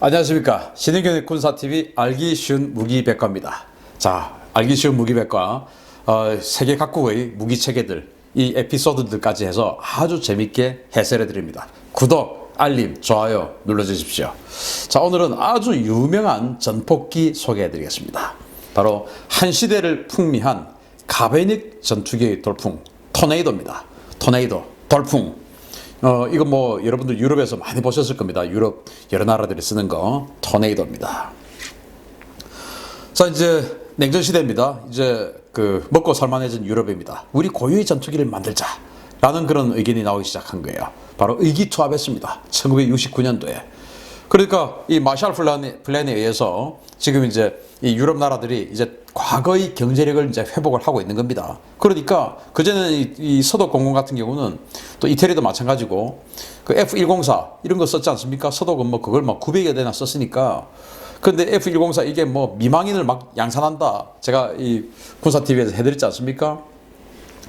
안녕하십니까. 신인경의 군사TV 알기 쉬운 무기백과입니다. 자 알기 쉬운 무기백과 어, 세계 각국의 무기체계들 이 에피소드들까지 해서 아주 재밌게 해설해 드립니다. 구독 알림 좋아요 눌러 주십시오. 자 오늘은 아주 유명한 전폭기 소개해 드리겠습니다. 바로 한 시대를 풍미한 가베닉 전투기의 돌풍 토네이도입니다. 토네이도 돌풍 어, 이거 뭐 여러분들 유럽에서 많이 보셨을 겁니다. 유럽 여러 나라들이 쓰는 거 토네이도입니다. 자 이제 냉전 시대입니다. 이제 그 먹고 살만해진 유럽입니다. 우리 고유의 전투기를 만들자 라는 그런 의견이 나오기 시작한 거예요. 바로 의기투합했습니다. 1969년도에. 그러니까 이 마샬 플랜에, 플랜에 의해서 지금 이제 이 유럽 나라들이 이제 과거의 경제력을 이제 회복을 하고 있는 겁니다. 그러니까 그전에는 이, 이 서독 공군 같은 경우는 또 이태리도 마찬가지고 그 F104 이런 거 썼지 않습니까? 서독은 뭐 그걸 막 900여 대나 썼으니까 근데 F104 이게 뭐 미망인을 막 양산한다. 제가 이 군사 TV에서 해드렸지 않습니까?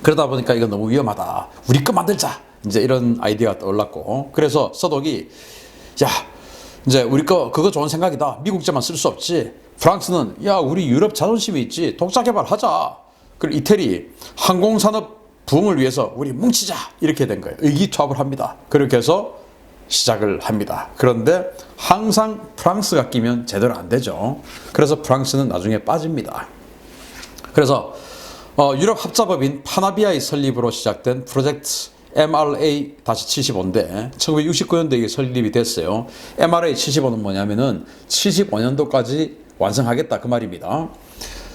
그러다 보니까 이거 너무 위험하다. 우리 거 만들자. 이제 이런 아이디어가 떠올랐고 그래서 서독이 야 이제 우리 거 그거 좋은 생각이다. 미국제만 쓸 수 없지. 프랑스는 야 우리 유럽 자존심이 있지. 독자 개발하자. 그리고 이태리 항공산업 부흥을 위해서 우리 뭉치자 이렇게 된 거예요. 의기투합을 합니다. 그렇게 해서 시작을 합니다. 그런데 항상 프랑스가 끼면 제대로 안 되죠. 그래서 프랑스는 나중에 빠집니다. 그래서 어, 유럽 합자법인 파나비아의 설립으로 시작된 프로젝트 MRA-75인데 1969년도에 이게 설립이 됐어요. MRA-75는 뭐냐면은 75년도까지 완성하겠다 그 말입니다.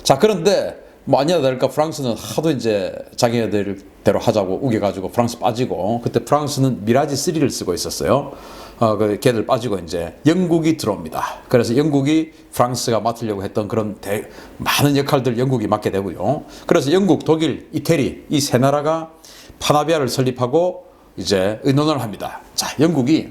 자 그런데 뭐 아니나 다를까 프랑스는 하도 이제 자기네들대로 하자고 우겨가지고 프랑스 빠지고 그때 프랑스는 미라지 3를 쓰고 있었어요. 어, 그 걔들 빠지고 이제 영국이 들어옵니다. 그래서 영국이 프랑스가 맡으려고 했던 그런 대, 많은 역할들 영국이 맡게 되고요. 그래서 영국, 독일, 이태리 이 세 나라가 파나비아를 설립하고 이제 의논을 합니다. 자, 영국이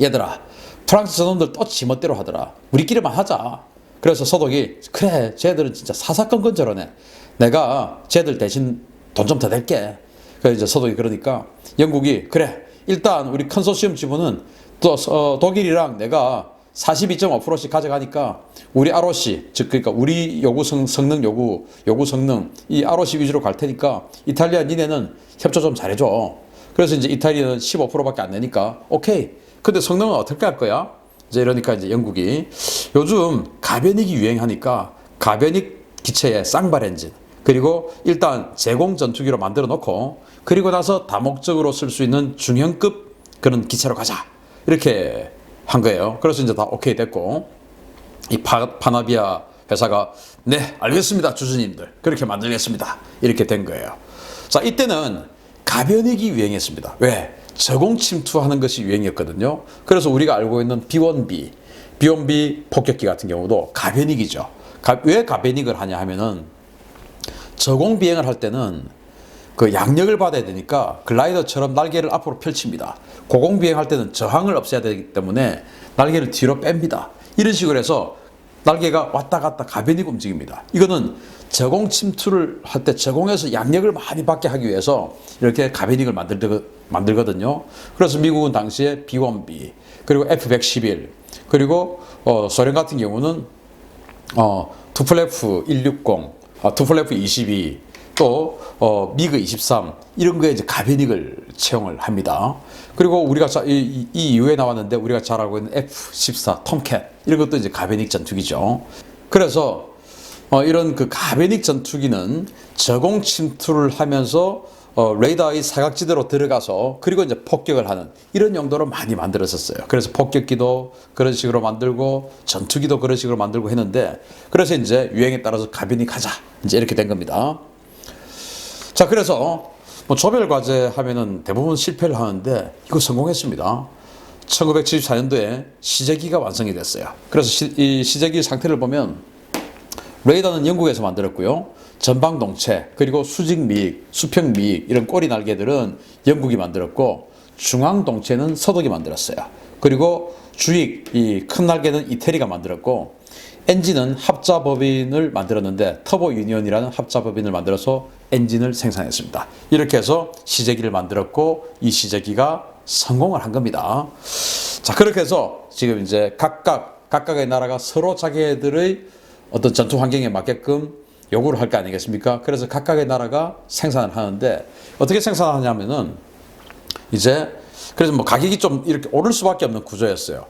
얘들아, 프랑스 저놈들 또 지멋대로 하더라. 우리끼리만 하자. 그래서 서독이 그래, 쟤들은 진짜 사사건 건 저러네. 내가 쟤들 대신 돈 좀 더 낼게. 그래서 이제 서독이 그러니까 영국이 그래, 일단 우리 컨소시엄 지분은 또 어, 독일이랑 내가 42.5%씩 가져가니까 우리 ROC 즉 그러니까 우리 요구 성, 성능 요구 요구 성능 이 ROC 위주로 갈 테니까 이탈리아 니네는 협조 좀 잘해줘. 그래서 이제 이탈리아는 15%밖에 안 내니까 오케이. 근데 성능은 어떻게 할 거야? 이제 이러니까 이제 영국이 요즘 가변익이 유행하니까 가변익 기체의 쌍발 엔진 그리고 일단 제공 전투기로 만들어 놓고 그리고 나서 다목적으로 쓸 수 있는 중형급 그런 기체로 가자 이렇게 한 거예요. 그래서 이제 다 오케이 됐고 이 파, 파나비아 회사가 네 알겠습니다 주주님들 그렇게 만들겠습니다 이렇게 된 거예요. 자 이때는 가변익이 유행했습니다. 왜? 저공 침투하는 것이 유행이었거든요. 그래서 우리가 알고 있는 B1B, B1B 폭격기 같은 경우도 가변익이죠. 가, 왜 가변익을 하냐 하면은 저공 비행을 할 때는 그 양력을 받아야 되니까 글라이더처럼 날개를 앞으로 펼칩니다. 고공 비행할 때는 저항을 없애야 되기 때문에 날개를 뒤로 뺍니다. 이런 식으로 해서 날개가 왔다 갔다 가변익 움직입니다. 이거는 저공 침투를 할 때 저공에서 양력을 많이 받게 하기 위해서 이렇게 가변익을 만들거든요. 그래서 미국은 당시에 B1B 그리고 F111 그리고 어, 소련 같은 경우는 어, 투플레프 160, 아, 투플레프 22, 또 어, 미그 23 이런 거에 이제 가변익을 채용을 합니다. 그리고 우리가 자, 이, 이 이후에 나왔는데 우리가 잘 알고 있는 F14 톰캣 이런 것도 이제 가변익 전투기죠. 그래서 어, 이런 그 가변익 전투기는 저공 침투를 하면서 어, 레이더의 사각지대로 들어가서 그리고 이제 폭격을 하는 이런 용도로 많이 만들었었어요. 그래서 폭격기도 그런 식으로 만들고 전투기도 그런 식으로 만들고 했는데 그래서 이제 유행에 따라서 가변익 하자 이제 이렇게 된 겁니다. 자, 그래서 뭐 조별 과제 하면은 대부분 실패를 하는데 이거 성공했습니다. 1974년도에 시제기가 완성이 됐어요. 그래서 시, 이 시제기 상태를 보면 레이더는 영국에서 만들었고요. 전방 동체 그리고 수직 미익, 수평 미익 이런 꼬리 날개들은 영국이 만들었고 중앙 동체는 서독이 만들었어요. 그리고 주익 이 큰 날개는 이태리가 만들었고 엔진은 합자 법인을 만들었는데 터보 유니온이라는 합자 법인을 만들어서 엔진을 생산했습니다. 이렇게 해서 시제기를 만들었고 이 시제기가 성공을 한 겁니다. 자 그렇게 해서 지금 이제 각각 각각의 나라가 서로 자기네들의 어떤 전투 환경에 맞게끔 요구를 할 거 아니겠습니까? 그래서 각각의 나라가 생산을 하는데 어떻게 생산하냐면은 이제 그래서 뭐 가격이 좀 이렇게 오를 수밖에 없는 구조였어요.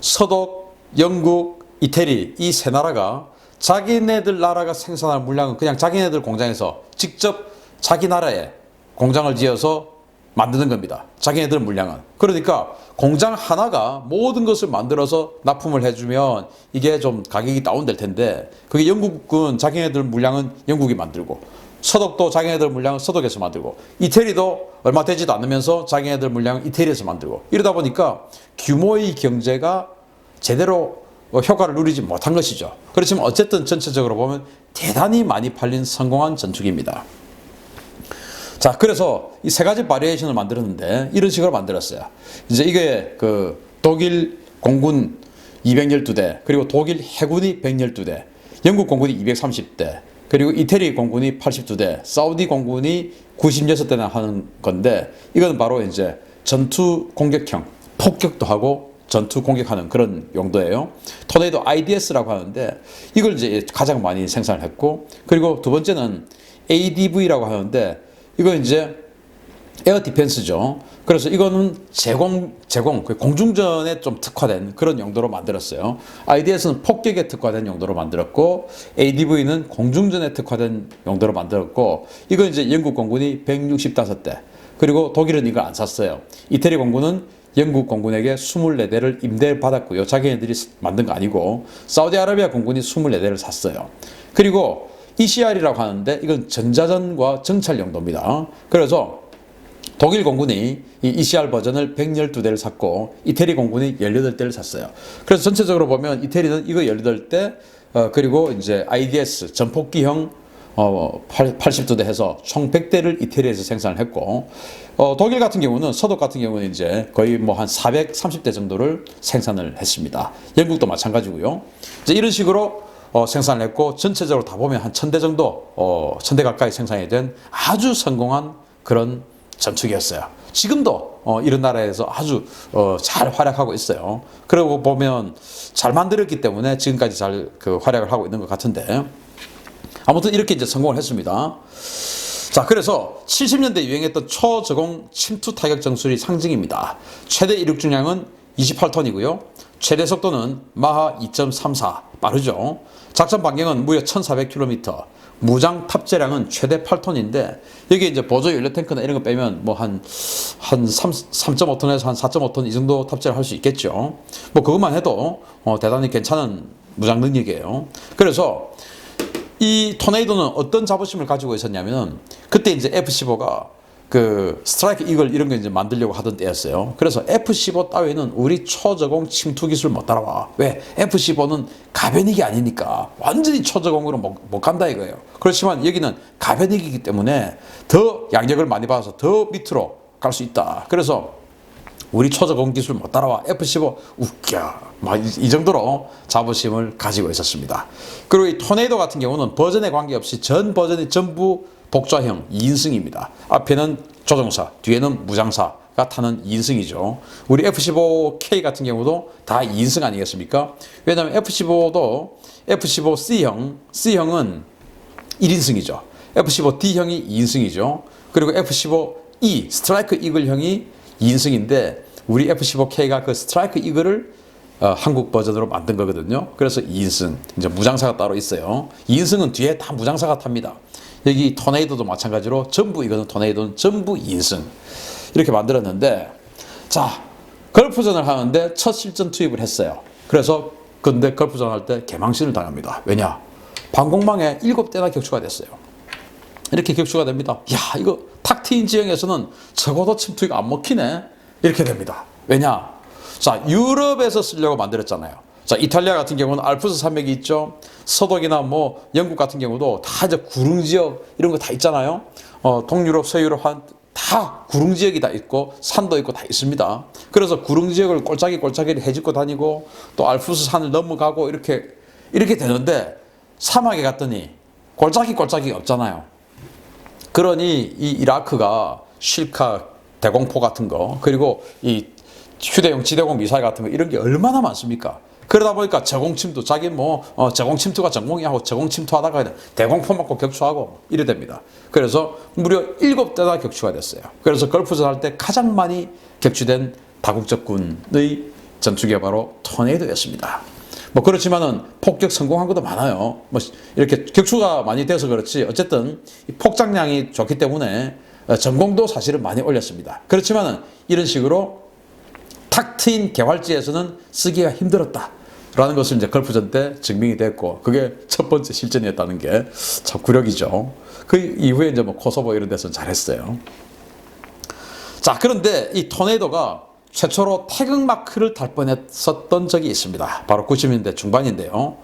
서독, 영국, 이태리 이 세 나라가 자기네들 나라가 생산할 물량은 그냥 자기네들 공장에서 직접 자기 나라에 공장을 지어서 만드는 겁니다. 자기네들 물량은. 그러니까 공장 하나가 모든 것을 만들어서 납품을 해주면 이게 좀 가격이 다운될 텐데 그게 영국은 자기네들 물량은 영국이 만들고 서독도 자기네들 물량은 서독에서 만들고 이태리도 얼마 되지도 않으면서 자기네들 물량은 이태리에서 만들고 이러다 보니까 규모의 경제가 제대로 어, 효과를 누리지 못한 것이죠. 그렇지만 어쨌든 전체적으로 보면 대단히 많이 팔린 성공한 전투기입니다. 자, 그래서 이 세 가지 바리에이션을 만들었는데 이런 식으로 만들었어요. 이제 이게 그 독일 공군 212대, 그리고 독일 해군이 112대, 영국 공군이 230대, 그리고 이태리 공군이 82대, 사우디 공군이 96대나 하는 건데 이건 바로 이제 전투 공격형, 폭격도 하고 전투 공격하는 그런 용도예요. 토네이도 IDS라고 하는데 이걸 이제 가장 많이 생산을 했고 그리고 두 번째는 ADV라고 하는데 이건 이제 에어 디펜스죠. 그래서 이거는 제공, 제공, 그 공중전에 좀 특화된 그런 용도로 만들었어요. IDS는 폭격에 특화된 용도로 만들었고, ADV는 공중전에 특화된 용도로 만들었고, 이건 이제 영국 공군이 165대, 그리고 독일은 이걸 안 샀어요. 이태리 공군은 영국 공군에게 24대를 임대를 받았고요. 자기네들이 만든 거 아니고, 사우디아라비아 공군이 24대를 샀어요. 그리고 ECR이라고 하는데 이건 전자전과 정찰 용도입니다. 그래서 독일 공군이 이 ECR 버전을 112대를 샀고 이태리 공군이 18대를 샀어요. 그래서 전체적으로 보면 이태리는 이거 18대 어, 그리고 이제 IDS 전폭기형 어, 80대 해서 총 100대를 이태리에서 생산을 했고 어, 독일 같은 경우는 서독 같은 경우는 이제 거의 뭐 한 430대 정도를 생산을 했습니다. 영국도 마찬가지고요. 이제 이런 식으로 어, 생산을 했고 전체적으로 다 보면 한천대 정도, 어, 천대 가까이 생산이 된 아주 성공한 그런 전투기였어요. 지금도 어, 이런 나라에서 아주 어, 잘 활약하고 있어요. 그리고 보면 잘 만들었기 때문에 지금까지 잘 그 활약을 하고 있는 것 같은데 아무튼 이렇게 이제 성공을 했습니다. 자, 그래서 70년대 유행했던 초저공 침투 타격 정술이 상징입니다. 최대 이륙 중량은 28톤이고요. 최대 속도는 마하 2.34 빠르죠. 작전 반경은 무려 1,400km. 무장 탑재량은 최대 8톤인데 여기 이제 보조 연료 탱크나 이런 거 빼면 뭐 한 한 3.5톤에서 한 4.5톤 이 정도 탑재를 할 수 있겠죠. 뭐 그것만 해도 어, 대단히 괜찮은 무장 능력이에요. 그래서 이 토네이도는 어떤 자부심을 가지고 있었냐면 그때 이제 F-15가 그 스트라이크 이글 이런 거 이제 만들려고 하던 때였어요. 그래서 F-15 따위는 우리 초저공 침투 기술 못 따라와. 왜? F-15는 가변익이 아니니까 완전히 초저공으로 못, 못 간다 이거예요. 그렇지만 여기는 가변익이기 때문에 더 양력을 많이 받아서 더 밑으로 갈 수 있다. 그래서 우리 초저공 기술 못 따라와. F-15 웃겨. 막이 정도로 자부심을 가지고 있었습니다. 그리고 이 토네이도 같은 경우는 버전에 관계없이 전 버전이 전부 복좌형 2인승입니다. 앞에는 조종사, 뒤에는 무장사 가 타는 2인승이죠. 우리 F-15K 같은 경우도 다 2인승 아니겠습니까? 왜냐하면 F-15도 F-15C형, C형은 1인승이죠. F-15D형이 2인승이죠. 그리고 F-15E, 스트라이크 이글형이 2인승인데 우리 F-15K가 그 스트라이크 이글을 어, 한국 버전으로 만든 거거든요. 그래서 2인승, 이제 무장사가 따로 있어요. 2인승은 뒤에 다 무장사가 탑니다. 여기 토네이도도 마찬가지로 전부 이거는 토네이도는 전부 2인승 이렇게 만들었는데 자 걸프전을 하는데 첫 실전 투입을 했어요. 그래서 근데 걸프전 할 때 개망신을 당합니다. 왜냐? 방공망에 7대나 격추가 됐어요. 이렇게 격추가 됩니다. 야 이거 탁 트인 지형에서는 적어도 침투기가 안 먹히네. 이렇게 됩니다. 왜냐? 자 유럽에서 쓰려고 만들었잖아요. 자 이탈리아 같은 경우는 알프스 산맥이 있죠. 서독이나 뭐 영국 같은 경우도 다 이제 구릉 지역 이런 거 다 있잖아요. 어, 동유럽, 서유럽 한 다 구릉 지역이 다 있고 산도 있고 다 있습니다. 그래서 구릉 지역을 꼴짜기 꼴짜기를 해집고 다니고 또 알프스 산을 넘어가고 이렇게 이렇게 되는데 사막에 갔더니 꼴짜기 꼴짜기 없잖아요. 그러니 이 이라크가 실카 대공포 같은 거 그리고 이 휴대용 지대공 미사일 같은 거 이런 게 얼마나 많습니까? 그러다 보니까 저공침투 자기 뭐 어, 저공침투가 전공이 하고 저공침투 하다가 그냥 대공포 맞고 격추하고 이래 됩니다. 그래서 무려 일곱 대나 격추가 됐어요. 그래서 걸프전 할 때 가장 많이 격추된 다국적군의 전투기가 바로 토네이도였습니다. 뭐 그렇지만은 폭격 성공한 것도 많아요. 뭐 이렇게 격추가 많이 돼서 그렇지 어쨌든 이 폭장량이 좋기 때문에 어, 전공도 사실은 많이 올렸습니다. 그렇지만은 이런 식으로 탁 트인 개활지에서는 쓰기가 힘들었다 라는 것을 이제 걸프전 때 증명이 됐고 그게 첫 번째 실전이었다는 게참 굴욕이죠. 그 이후에 이제 뭐 코소보 이런 데서 잘했어요. 자 그런데 이 토네이도가 최초로 태극 마크를 달 뻔했었던 적이 있습니다. 바로 90년대 중반인데요.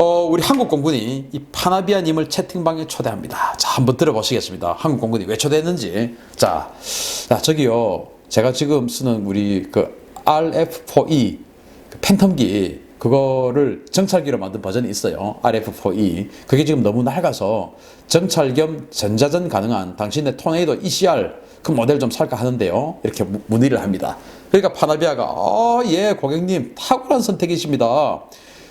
어, 우리 한국 공군이 이 파나비아님을 채팅방에 초대합니다. 자, 한번 들어보시겠습니다. 한국 공군이 왜 초대했는지. 자, 자 저기요. 제가 지금 쓰는 우리 그 RF4E 그 팬텀기 그거를 정찰기로 만든 버전이 있어요. RF4E. 그게 지금 너무 낡아서 정찰 겸 전자전 가능한 당신의 토네이도 ECR 그 모델 좀 살까 하는데요. 이렇게 무- 문의를 합니다. 그러니까 파나비아가 어, 예, 고객님 탁월한 선택이십니다.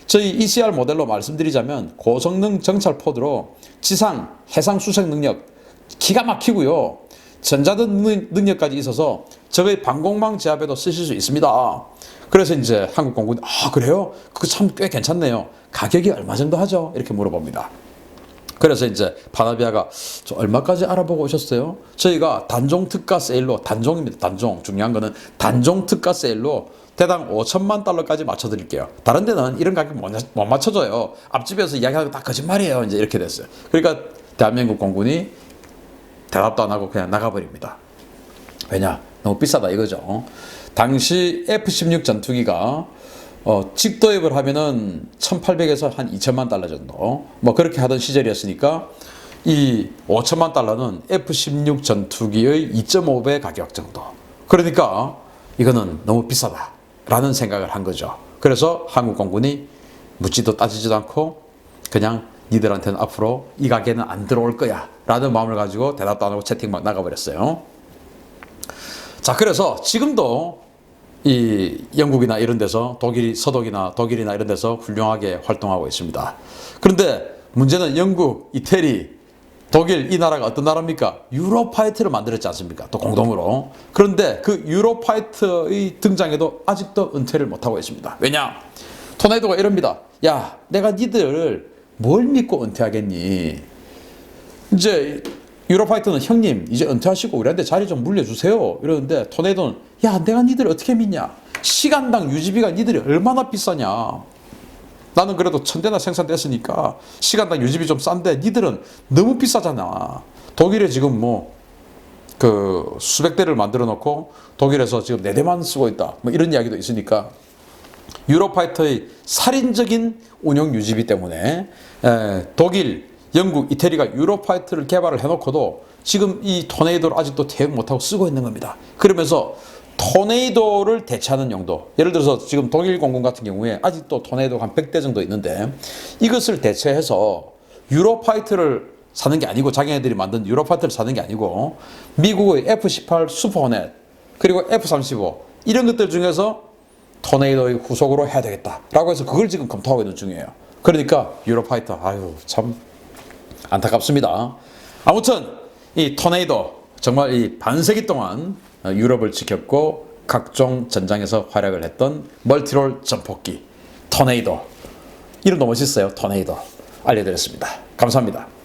저희 ECR 모델로 말씀드리자면 고성능 정찰 포드로 지상, 해상 수색 능력 기가 막히고요. 전자전 능- 능력까지 있어서 저의 방공망 제압에도 쓰실 수 있습니다. 그래서 이제 한국 공군이 아 그래요? 그거 참 꽤 괜찮네요. 가격이 얼마 정도 하죠? 이렇게 물어봅니다. 그래서 이제 파나비아가 저 얼마까지 알아보고 오셨어요? 저희가 단종 특가 세일로 단종입니다. 단종 중요한 거는 단종 특가 세일로 대당 5천만 달러까지 맞춰드릴게요. 다른 데는 이런 가격 못, 못 맞춰줘요. 앞집에서 이야기하는 거 다 거짓말이에요. 이제 이렇게 됐어요. 그러니까 대한민국 공군이 대답도 안 하고 그냥 나가버립니다. 왜냐? 너무 비싸다 이거죠. 당시 F-16 전투기가 어, 직도입을 하면은 1,800에서 한 2천만 달러 정도 뭐 그렇게 하던 시절이었으니까 이 5천만 달러는 F-16 전투기의 2.5배 가격 정도. 그러니까 이거는 너무 비싸다 라는 생각을 한 거죠. 그래서 한국 공군이 묻지도 따지지도 않고 그냥 니들한테는 앞으로 이 가게는 안 들어올 거야 라는 마음을 가지고 대답도 안 하고 채팅 막 나가버렸어요. 자, 그래서 지금도 이 영국이나 이런 데서 독일, 서독이나 독일이나 이런 데서 훌륭하게 활동하고 있습니다. 그런데 문제는 영국, 이태리, 독일 이 나라가 어떤 나라입니까? 유로파이트를 만들었지 않습니까? 또 공동으로. 그런데 그 유로파이트의 등장에도 아직도 은퇴를 못하고 있습니다. 왜냐? 토네이도가 이럽니다. 야, 내가 니들을 뭘 믿고 은퇴하겠니? 이제 유로파이터는 형님 이제 은퇴하시고 우리한테 자리 좀 물려주세요. 이러는데 토네이도는 야 내가 니들 어떻게 믿냐? 시간당 유지비가 니들이 얼마나 비싸냐? 나는 그래도 천 대나 생산됐으니까 시간당 유지비 좀 싼데 니들은 너무 비싸잖아. 독일에 지금 뭐 그 수백 대를 만들어 놓고 독일에서 지금 네 대만 쓰고 있다. 뭐 이런 이야기도 있으니까 유로파이터의 살인적인 운영 유지비 때문에 에, 독일, 영국, 이태리가 유로파이터를 개발을 해놓고도 지금 이 토네이도를 아직도 대응 못하고 쓰고 있는 겁니다. 그러면서 토네이도를 대체하는 용도 예를 들어서 지금 독일 공군 같은 경우에 아직도 토네이도가 한 100대 정도 있는데 이것을 대체해서 유로파이터를 사는 게 아니고 자기네들이 만든 유로파이터를 사는 게 아니고 미국의 F-18 슈퍼호넷 그리고 F-35 이런 것들 중에서 토네이도의 후속으로 해야 되겠다라고 해서 그걸 지금 검토하고 있는 중이에요. 그러니까 유로파이터 아유 참 안타깝습니다. 아무튼 이 토네이도 정말 이 반세기 동안 어, 유럽을 지켰고 각종 전장에서 활약을 했던 멀티롤 전폭기 토네이도 이름도 멋있어요. 토네이도 알려드렸습니다. 감사합니다.